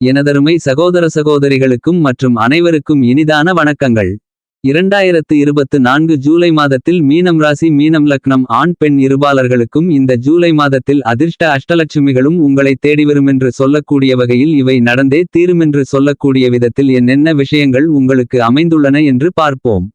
எனதருமை சகோதர சகோதரிகளுக்கும் மற்றும் அனைவருக்கும் இனிதான வணக்கங்கள். இரண்டாயிரத்து இருபத்து நான்கு ஜூலை மாதத்தில் மீனம் ராசி மீனம் லக்னம் ஆண் பெண் இருபாலர்களுக்கும் இந்த ஜூலை மாதத்தில் அதிர்ஷ்ட அஷ்டலட்சுமிகளும் உங்களை தேடிவருமென்று சொல்லக்கூடிய வகையில் இவை நடந்தே தீருமென்று சொல்லக்கூடிய விதத்தில் என்னென்ன விஷயங்கள் உங்களுக்கு அமைந்துள்ளன என்று பார்ப்போம்.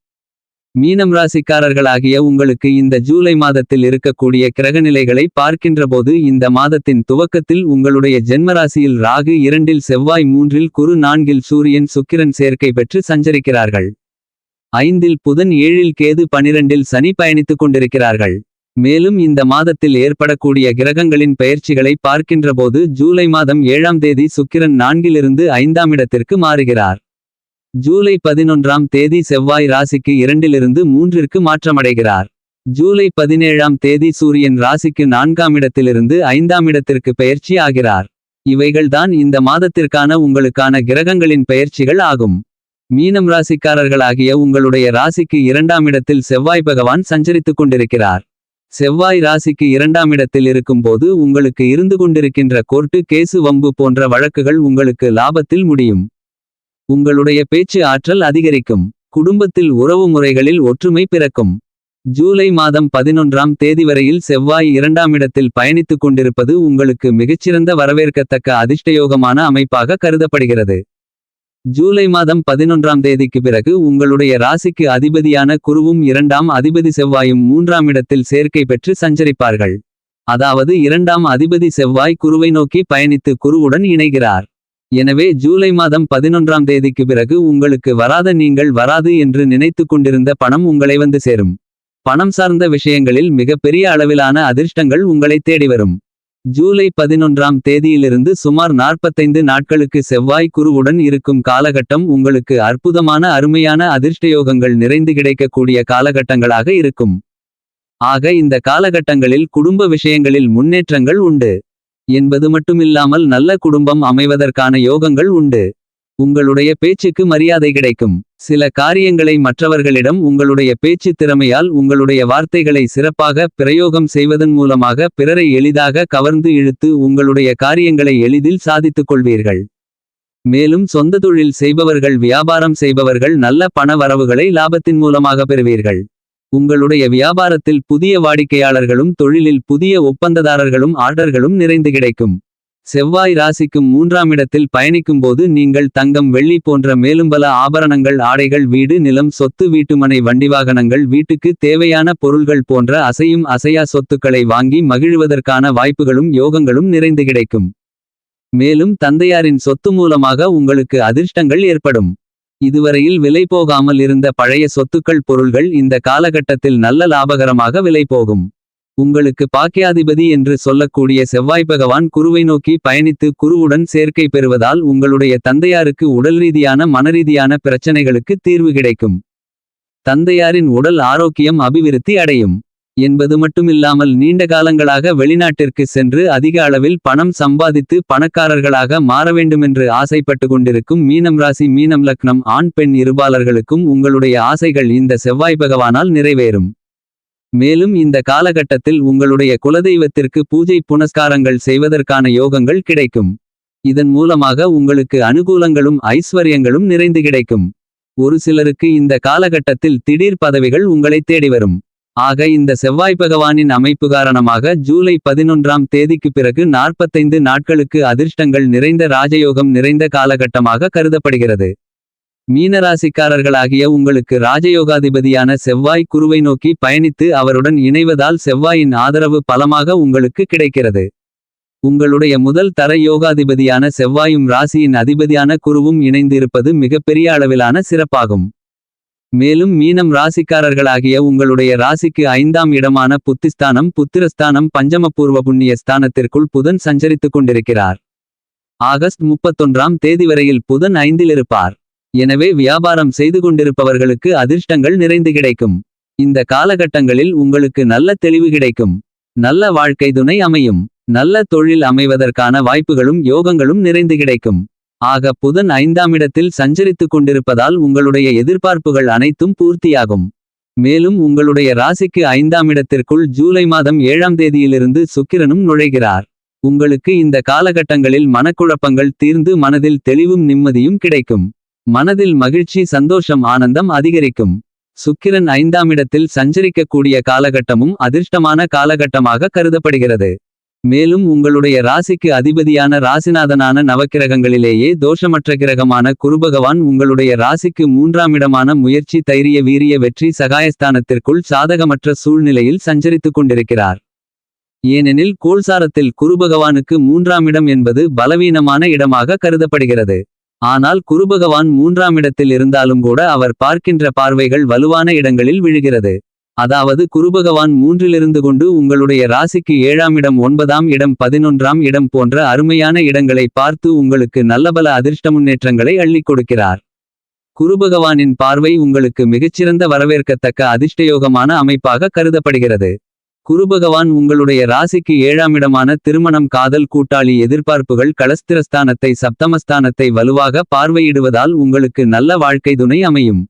மீனம் ராசிக்காரர்களாகிய உங்களுக்கு இந்த ஜூலை மாதத்தில் இருக்கக்கூடிய கிரகநிலைகளை பார்க்கின்றபோது இந்த மாதத்தின் துவக்கத்தில் உங்களுடைய ஜென்மராசியில் ராகு இரண்டில் செவ்வாய் மூன்றில் குரு நான்கில் சூரியன் சுக்கிரன் சேர்க்கை பெற்று சஞ்சரிக்கிறார்கள். ஐந்தில் புதன் ஏழில் கேது பனிரெண்டில் சனி பயணித்துக் கொண்டிருக்கிறார்கள். மேலும் இந்த மாதத்தில் ஏற்படக்கூடிய கிரகங்களின் பெயர்ச்சிகளை பார்க்கின்றபோது ஜூலை மாதம் ஏழாம் தேதி சுக்கிரன் நான்கிலிருந்து ஐந்தாம் இடத்திற்கு மாறுகிறார். ஜூலை பதினொன்றாம் தேதி செவ்வாய் ராசிக்கு இரண்டிலிருந்து மூன்றிற்கு மாற்றமடைகிறார். ஜூலை பதினேழாம் தேதி சூரியன் ராசிக்கு நான்காம் இடத்திலிருந்து ஐந்தாம் இடத்திற்கு பெயர்ச்சி ஆகிறார். இவைகள்தான் இந்த மாதத்திற்கான உங்களுக்கான கிரகங்களின் பெயர்ச்சிகள் ஆகும். மீனம் ராசிக்காரர்களாகிய உங்களுடைய ராசிக்கு இரண்டாம் இடத்தில் செவ்வாய் பகவான் சஞ்சரித்துக் கொண்டிருக்கிறார். செவ்வாய் ராசிக்கு இரண்டாம் இடத்தில் இருக்கும்போது உங்களுக்கு இருந்து கொண்டிருக்கின்ற கோர்ட்டு கேசு வம்பு போன்ற வழக்குகள் உங்களுக்கு லாபத்தில் முடியும். உங்களுடைய பேச்சு ஆற்றல் அதிகரிக்கும். குடும்பத்தில் உறவு முறைகளில் ஒற்றுமை பிறக்கும். ஜூலை மாதம் பதினொன்றாம் தேதி வரையில் செவ்வாய் இரண்டாம் இடத்தில் பயணித்துக் கொண்டிருப்பது உங்களுக்கு மிகச்சிறந்த வரவேற்கத்தக்க அதிர்ஷ்டயோகமான அமைப்பாக கருதப்படுகிறது. ஜூலை மாதம் பதினொன்றாம் தேதிக்கு பிறகு உங்களுடைய ராசிக்கு அதிபதியான குருவும் இரண்டாம் அதிபதி செவ்வாயும் மூன்றாம் இடத்தில் சேர்க்கை பெற்று சஞ்சரிப்பார்கள். அதாவது இரண்டாம் அதிபதி செவ்வாய் குருவை நோக்கி பயணித்து குருவுடன் இணைகிறார். எனவே ஜூலை மாதம் பதினொன்றாம் தேதிக்கு பிறகு உங்களுக்கு வராத நீங்கள் வராது என்று நினைத்துக் கொண்டிருந்த பணம் உங்களை வந்து சேரும். பணம் சார்ந்த விஷயங்களில் மிகப்பெரிய அளவிலான அதிர்ஷ்டங்கள் உங்களை தேடி வரும். ஜூலை பதினொன்றாம் தேதியிலிருந்து சுமார் நாற்பத்தைந்து நாட்களுக்கு செவ்வாய் குருவுடன் இருக்கும் காலகட்டம் உங்களுக்கு அற்புதமான அருமையான அதிர்ஷ்டயோகங்கள் நிறைந்து கிடைக்கக்கூடிய காலகட்டங்களாக இருக்கும். ஆக இந்த காலகட்டங்களில் குடும்ப விஷயங்களில் முன்னேற்றங்கள் உண்டு. என்பது மட்டுமில்லாமல் நல்ல குடும்பம் அமைவதற்கான யோகங்கள் உண்டு. உங்களுடைய பேச்சுக்கு மரியாதை கிடைக்கும். சில காரியங்களை மற்றவர்களிடம் உங்களுடைய பேச்சு திறமையால் உங்களுடைய வார்த்தைகளை சிறப்பாக பிரயோகம் செய்வதன் மூலமாக பிறரை எளிதாக கவர்ந்து இழுத்து உங்களுடைய காரியங்களை எளிதில் சாதித்துக் கொள்வீர்கள். மேலும் சொந்த தொழில் செய்பவர்கள் வியாபாரம் செய்பவர்கள் நல்ல பண வரவுகளை லாபத்தின் மூலமாக பெறுவீர்கள். உங்களுடைய வியாபாரத்தில் புதிய வாடிக்கையாளர்களும் தொழிலில் புதிய ஒப்பந்ததாரர்களும் ஆர்டர்களும் நிறைந்து கிடைக்கும். செவ்வாய் ராசிக்கும் மூன்றாம் இடத்தில் பயணிக்கும்போது நீங்கள் தங்கம் வெள்ளி போன்ற மேலும் பல ஆபரணங்கள் ஆடைகள் வீடு நிலம் சொத்து வீட்டுமனை வண்டி வாகனங்கள் வீட்டுக்கு தேவையான பொருள்கள் போன்ற அசையும் அசையா சொத்துக்களை வாங்கி மகிழ்வதற்கான வாய்ப்புகளும் யோகங்களும் நிறைந்து கிடைக்கும். மேலும் தந்தையாரின் சொத்து மூலமாக உங்களுக்கு அதிர்ஷ்டங்கள் ஏற்படும். இதுவரையில் விலை போகாமல் இருந்த பழைய சொத்துக்கள் பொருள்கள் இந்த காலகட்டத்தில் நல்ல லாபகரமாக விலை போகும். உங்களுக்கு பாக்கியாதிபதி என்று சொல்லக்கூடிய செவ்வாய் பகவான் குருவை நோக்கி பயணித்து குருவுடன் சேர்க்கை பெறுவதால் உங்களுடைய தந்தையாருக்கு உடல் ரீதியான மனரீதியான பிரச்சனைகளுக்கு தீர்வு கிடைக்கும். தந்தையாரின் உடல் ஆரோக்கியம் அபிவிருத்தி அடையும். என்பது மட்டுமில்லாமல் நீண்ட காலங்களாக வெளிநாட்டிற்கு சென்று அதிக அளவில் பணம் சம்பாதித்து பணக்காரர்களாக மாற வேண்டுமென்று ஆசைப்பட்டு கொண்டிருக்கும் மீனம் ராசி மீனம் லக்னம் ஆண் பெண் இருபாலர்களுக்கும் உங்களுடைய ஆசைகள் இந்த செவ்வாய் பகவானால் நிறைவேறும். மேலும் இந்த காலகட்டத்தில் உங்களுடைய குலதெய்வத்திற்கு பூஜை புனஸ்காரங்கள் செய்வதற்கான யோகங்கள் கிடைக்கும். இதன் மூலமாக உங்களுக்கு அனுகூலங்களும் ஐஸ்வர்யங்களும் நிறைந்து கிடைக்கும். ஒரு சிலருக்கு இந்த காலகட்டத்தில் திடீர் பதவிகள் உங்களை தேடிவரும். ஆக இந்த செவ்வாய் பகவானின் அமைப்பு காரணமாக ஜூலை பதினொன்றாம் தேதிக்கு பிறகு நாற்பத்தைந்து நாட்களுக்கு அதிர்ஷ்டங்கள் நிறைந்த ராஜயோகம் நிறைந்த காலகட்டமாக கருதப்படுகிறது. மீனராசிக்காரர்களாகிய உங்களுக்கு ராஜயோகாதிபதியான செவ்வாய் குருவை நோக்கி பயணித்து அவருடன் இணைவதால் செவ்வாயின் ஆதரவு பலமாக உங்களுக்கு கிடைக்கிறது. உங்களுடைய முதல் தர யோகாதிபதியான செவ்வாயும் ராசியின் அதிபதியான குருவும் இணைந்திருப்பது மிகப்பெரிய அளவிலான சிறப்பாகும். மேலும் மீனம் ராசிக்காரர்களாகிய உங்களுடைய ராசிக்கு ஐந்தாம் இடமான புத்திஸ்தானம் புத்திரஸ்தானம் பஞ்சமபூர்வ புண்ணிய ஸ்தானத்திற்குள் புதன் சஞ்சரித்துக் கொண்டிருக்கிறார். ஆகஸ்ட் முப்பத்தொன்றாம் தேதி வரையில் புதன் ஐந்தில் இருப்பார். எனவே வியாபாரம் செய்து கொண்டிருப்பவர்களுக்கு அதிர்ஷ்டங்கள் நிறைந்து கிடைக்கும். இந்த காலகட்டங்களில் உங்களுக்கு நல்ல தெளிவு கிடைக்கும். நல்ல வாழ்க்கை துணை அமையும். நல்ல தொழில் அமைவதற்கான வாய்ப்புகளும் யோகங்களும் நிறைந்து கிடைக்கும். ஆக புதன் ஐந்தாம் இடத்தில் சஞ்சரித்துக் கொண்டிருப்பதால் உங்களுடைய எதிர்பார்ப்புகள் அனைத்தும் பூர்த்தியாகும். மேலும் உங்களுடைய ராசிக்கு ஐந்தாம் இடத்திற்குள் ஜூலை மாதம் ஏழாம் தேதியிலிருந்து சுக்கிரனும் நுழைகிறார். உங்களுக்கு இந்த காலகட்டங்களில் மனக்குழப்பங்கள் தீர்ந்து மனதில் தெளிவும் நிம்மதியும் கிடைக்கும் மனதில் மகிழ்ச்சி சந்தோஷம் ஆனந்தம் அதிகரிக்கும் சுக்கிரன் ஐந்தாம் இடத்தில் சஞ்சரிக்கக்கூடிய காலகட்டமும் அதிர்ஷ்டமான காலகட்டமாக கருதப்படுகிறது மேலும் உங்களுடைய ராசிக்கு அதிபதியான ராசிநாதனான நவக்கிரகங்களிலேயே தோஷமற்ற கிரகமான குருபகவான் உங்களுடைய ராசிக்கு மூன்றாம் இடமான முயற்சி தைரிய வீரிய வெற்றி சகாயஸ்தானத்திற்குள் சாதகமற்ற சூழ்நிலையில் சஞ்சரித்துக் கொண்டிருக்கிறார். ஏனெனில் கோல்சாரத்தில் குருபகவானுக்கு மூன்றாம் இடம் என்பது பலவீனமான இடமாக கருதப்படுகிறது. ஆனால் குருபகவான் மூன்றாம் இடத்தில் இருந்தாலும் கூட அவர் பார்க்கின்ற பார்வைகள் வலுவான இடங்களில் விழுகிறது. அதாவது குருபகவான் மூன்றிலிருந்து கொண்டு உங்களுடைய ராசிக்கு ஏழாம் இடம் ஒன்பதாம் இடம் பதினொன்றாம் இடம் போன்ற அருமையான இடங்களை பார்த்து உங்களுக்கு நல்லபல அதிர்ஷ்ட முன்னேற்றங்களை அள்ளிக் கொடுக்கிறார். குருபகவானின் பார்வை உங்களுக்கு மிகச்சிறந்த வரவேற்கத்தக்க அதிர்ஷ்டயோகமான அமைப்பாக கருதப்படுகிறது. குருபகவான் உங்களுடைய ராசிக்கு ஏழாம் இடமான திருமணம் காதல் கூட்டாளி எதிர்பார்ப்புகள் களஸ்திரஸ்தானத்தை சப்தமஸ்தானத்தை வலுவாக பார்வையிடுவதால் உங்களுக்கு நல்ல வாழ்க்கை துணை அமையும்.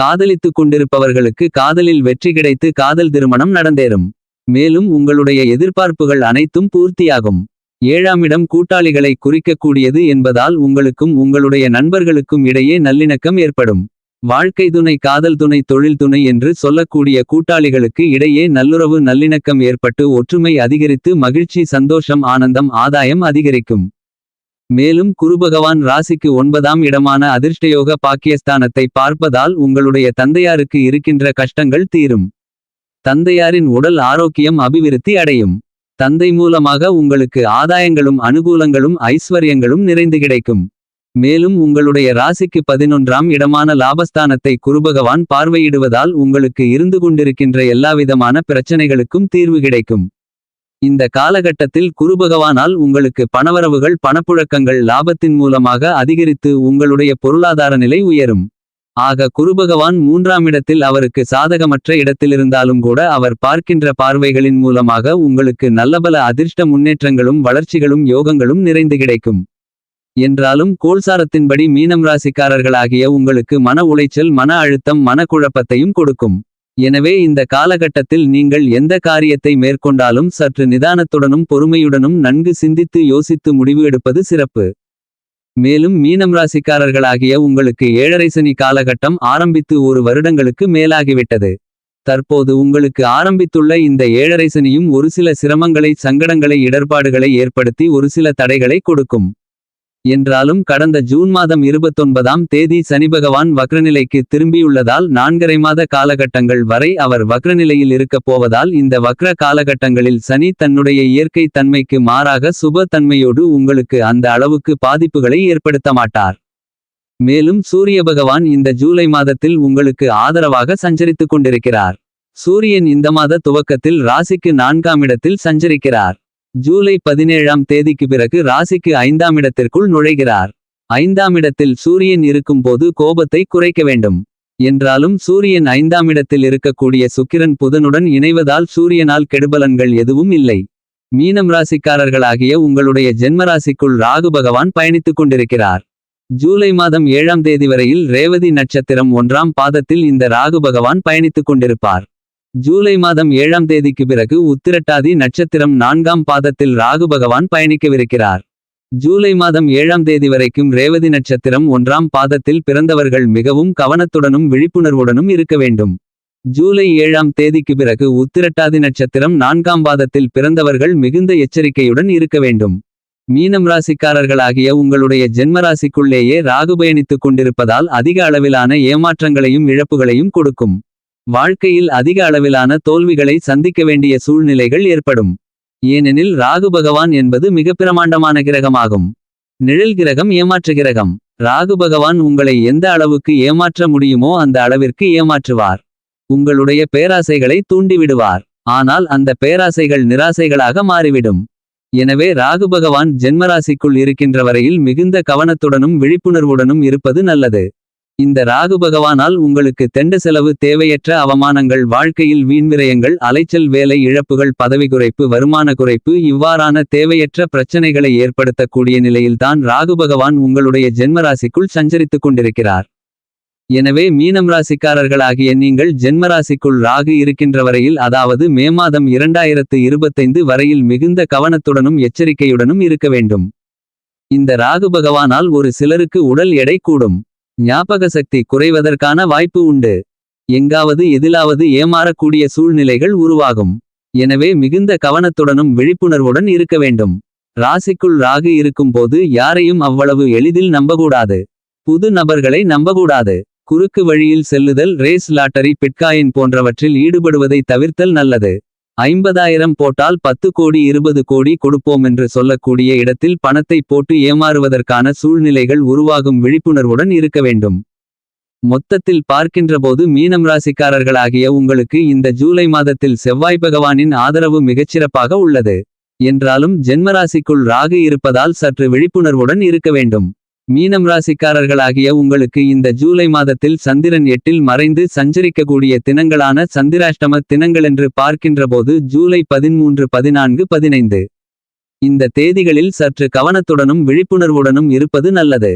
காதலித்துக் கொண்டிருப்பவர்களுக்கு காதலில் வெற்றி கிடைத்து காதல் திருமணம் நடந்தேறும். மேலும் உங்களுடைய எதிர்பார்ப்புகள் அனைத்தும் பூர்த்தியாகும். ஏழாம் இடம் கூட்டாளிகளை குறிக்கக்கூடியது என்பதால் உங்களுக்கும் உங்களுடைய நண்பர்களுக்கும் இடையே நல்லிணக்கம் ஏற்படும். வாழ்க்கை துணை காதல் துணை தொழில் துணை என்று சொல்லக்கூடிய கூட்டாளிகளுக்கு இடையே நல்லுறவு நல்லிணக்கம் ஏற்பட்டு ஒற்றுமை அதிகரித்து மகிழ்ச்சி சந்தோஷம் ஆனந்தம் ஆதாயம் அதிகரிக்கும். மேலும் குருபகவான் ராசிக்கு ஒன்பதாம் இடமான அதிர்ஷ்டயோக பாக்கியஸ்தானத்தை பார்ப்பதால் உங்களுடைய தந்தையாருக்கு இருக்கின்ற கஷ்டங்கள் தீரும். தந்தையாரின் உடல் ஆரோக்கியம் அபிவிருத்தி அடையும். தந்தை மூலமாக உங்களுக்கு ஆதாயங்களும் அனுகூலங்களும் ஐஸ்வர்யங்களும் நிறைந்து கிடைக்கும். மேலும் உங்களுடைய ராசிக்கு பதினொன்றாம் இடமான லாபஸ்தானத்தை குருபகவான் பார்வையிடுவதால் உங்களுக்கு இருந்து கொண்டிருக்கின்ற எல்லாவிதமான பிரச்சனைகளுக்கும் தீர்வு கிடைக்கும். இந்த காலகட்டத்தில் குருபகவானால் உங்களுக்கு பணவரவுகள் பணப்புழக்கங்கள் லாபத்தின் மூலமாக அதிகரித்து உங்களுடைய பொருளாதார நிலை உயரும். ஆக குருபகவான் மூன்றாம் இடத்தில் அவருக்கு சாதகமற்ற இடத்திலிருந்தாலும் கூட அவர் பார்க்கின்ற பார்வைகளின் மூலமாக உங்களுக்கு நல்லபல அதிர்ஷ்ட முன்னேற்றங்களும் வளர்ச்சிகளும் யோகங்களும் நிறைந்து கிடைக்கும். என்றாலும் கோல்சாரத்தின்படி மீனம் ராசிக்காரர்களாகிய உங்களுக்கு மன உளைச்சல் மன அழுத்தம் மனக்குழப்பத்தையும் கொடுக்கும். எனவே இந்த காலகட்டத்தில் நீங்கள் எந்த காரியத்தை மேற்கொண்டாலும் சற்று நிதானத்துடனும் பொறுமையுடனும் நன்கு சிந்தித்து யோசித்து முடிவு எடுப்பது சிறப்பு. மேலும் மீனம் ராசிக்காரர்களாகிய உங்களுக்கு ஏழரை சனி காலகட்டம் ஆரம்பித்து ஒரு வருடங்களுக்கு மேலாகிவிட்டது. தற்போது உங்களுக்கு ஆரம்பித்துள்ள இந்த ஏழரை சனியும் ஒரு சில சிரமங்களை சங்கடங்களை இடர்பாடுகளை ஏற்படுத்தி ஒரு சில தடைகளை கொடுக்கும். என்றாலும் கடந்த ஜூன் மாதம் இருபத்தொன்பதாம் தேதி சனிபகவான் வக்ரநிலைக்கு திரும்பியுள்ளதால் நான்கரை மாத காலகட்டங்கள் வரை அவர் வக்ரநிலையில் இருக்கப் போவதால் இந்த வக்ர காலகட்டங்களில் சனி தன்னுடைய இயற்கை தன்மைக்கு மாறாக சுப தன்மையோடு உங்களுக்கு அந்த அளவுக்கு பாதிப்புகளை ஏற்படுத்த மாட்டார். மேலும் சூரிய பகவான் இந்த ஜூலை மாதத்தில் உங்களுக்கு ஆதரவாக சஞ்சரித்துக் கொண்டிருக்கிறார். சூரியன் இந்த மாத துவக்கத்தில் ராசிக்கு நான்காம் இடத்தில் சஞ்சரிக்கிறார். ஜூலை பதினேழாம் தேதிக்கு பிறகு ராசிக்கு ஐந்தாம் இடத்திற்குள் நுழைகிறார். ஐந்தாம் இடத்தில் சூரியன் இருக்கும்போது கோபத்தை குறைக்க வேண்டும். என்றாலும் சூரியன் ஐந்தாம் இடத்தில் இருக்கக்கூடிய சுக்கிரன் புதனுடன் இணைவதால் சூரியனால் கெடுபலன்கள் எதுவும் இல்லை. மீனம் ராசிக்காரர்களாகிய உங்களுடைய ஜென்மராசிக்குள் ராகு பகவான் பயணித்துக் கொண்டிருக்கிறார். ஜூலை மாதம் ஏழாம் தேதி வரையில் ரேவதி நட்சத்திரம் ஒன்றாம் பாதத்தில் இந்த ராகு பகவான் பயணித்துக் கொண்டிருப்பார். ஜூலை மாதம் ஏழாம் தேதிக்கு பிறகு உத்திரட்டாதி நட்சத்திரம் நான்காம் பாதத்தில் ராகு பகவான் பயணிக்கவிருக்கிறார். ஜூலை மாதம் ஏழாம் தேதி வரைக்கும் ரேவதி நட்சத்திரம் ஒன்றாம் பாதத்தில் பிறந்தவர்கள் மிகவும் கவனத்துடனும் விழிப்புணர்வுடனும் இருக்க வேண்டும். ஜூலை ஏழாம் தேதிக்கு பிறகு உத்திரட்டாதி நட்சத்திரம் நான்காம் பாதத்தில் பிறந்தவர்கள் மிகுந்த எச்சரிக்கையுடன் இருக்க வேண்டும். மீனம் ராசிக்காரர்களாகிய உங்களுடைய ஜென்மராசிக்குள்ளேயே ராகு பயணித்துக் கொண்டிருப்பதால் அதிக அளவிலான ஏமாற்றங்களையும் இழப்புகளையும் கொடுக்கும். வாழ்க்கையில் அதிக அளவிலான தோல்விகளை சந்திக்க வேண்டிய சூழ்நிலைகள் ஏற்படும். ஏனெனில் ராகு பகவான் என்பது மிக பிரமாண்டமான கிரகமாகும். நிழல் கிரகம் ஏமாற்று கிரகம். ராகு பகவான் உங்களை எந்த அளவுக்கு ஏமாற்ற முடியுமோ அந்த அளவிற்கு ஏமாற்றுவார். உங்களுடைய பேராசைகளை தூண்டிவிடுவார். ஆனால் அந்த பேராசைகள் நிராசைகளாக மாறிவிடும். எனவே ராகு பகவான் ஜென்மராசிக்குள் இருக்கின்ற வரையில் மிகுந்த கவனத்துடனும் விழிப்புணர்வுடனும் இருப்பது நல்லது. இந்த ராகு பகவானால் உங்களுக்கு தெண்ட செலவு தேவையற்ற அவமானங்கள் வாழ்க்கையில் வீண்விரயங்கள் அலைச்சல் வேலை இழப்புகள் பதவி குறைப்பு வருமான குறைப்பு இவ்வாறான தேவையற்ற பிரச்சனைகளை ஏற்படுத்தக்கூடிய நிலையில்தான் ராகு பகவான் உங்களுடைய ஜென்மராசிக்குள் சஞ்சரித்துக் கொண்டிருக்கிறார். எனவே மீனம் ராசிக்காரர்களாகிய நீங்கள் ஜென்மராசிக்குள் ராகு இருக்கின்ற வரையில் அதாவது மே மாதம் இரண்டாயிரத்து இருபத்தைந்து வரையில் மிகுந்த கவனத்துடனும் எச்சரிக்கையுடனும் இருக்க வேண்டும். இந்த ராகு பகவானால் ஒரு சிலருக்கு உடல் எடை கூடும். ஞாபக சக்தி குறைவதற்கான வாய்ப்பு உண்டு. எங்காவது எதிலாவது ஏமாறக்கூடிய சூழ்நிலைகள் உருவாகும். எனவே மிகுந்த கவனத்துடனும் விழிப்புணர்வுடன் இருக்க வேண்டும். ராசிக்குள் ராகு இருக்கும்போது யாரையும் அவ்வளவு எளிதில் நம்பக்கூடாது. புது நபர்களை நம்பக்கூடாது. குறுக்கு வழியில் செல்லுதல் ரேஸ் லாட்டரி பிட்காயின் போன்றவற்றில் ஈடுபடுவதை தவிர்த்தல் நல்லது. ஐம்பதாயிரம் போட்டால் பத்து கோடி இருபது கோடி கொடுப்போம் என்று சொல்லக்கூடிய இடத்தில் பணத்தை போட்டு ஏமாறுவதற்கான சூழ்நிலைகள் உருவாகும் விழிப்புணர்வுடன் இருக்க வேண்டும். மொத்தத்தில் பார்க்கின்றபோது மீனம் ராசிக்காரர்களாகிய உங்களுக்கு இந்த ஜூலை மாதத்தில் செவ்வாய் பகவானின் ஆதரவு மிகச்சிறப்பாக உள்ளது. என்றாலும் ஜென்மராசிக்குள் ராகு இருப்பதால் சற்று விழிப்புணர்வுடன் இருக்க வேண்டும். மீனம் ராசிக்காரர்களாகிய உங்களுக்கு இந்த ஜூலை மாதத்தில் சந்திரன் எட்டில் மறைந்து சஞ்சரிக்கக்கூடிய தினங்களான சந்திராஷ்டம தினங்களென்று பார்க்கின்றபோது ஜூலை பதிமூன்று பதினான்கு பதினைந்து. இந்த தேதிகளில் சற்று கவனத்துடனும் விழிப்புணர்வுடனும் இருப்பது நல்லது.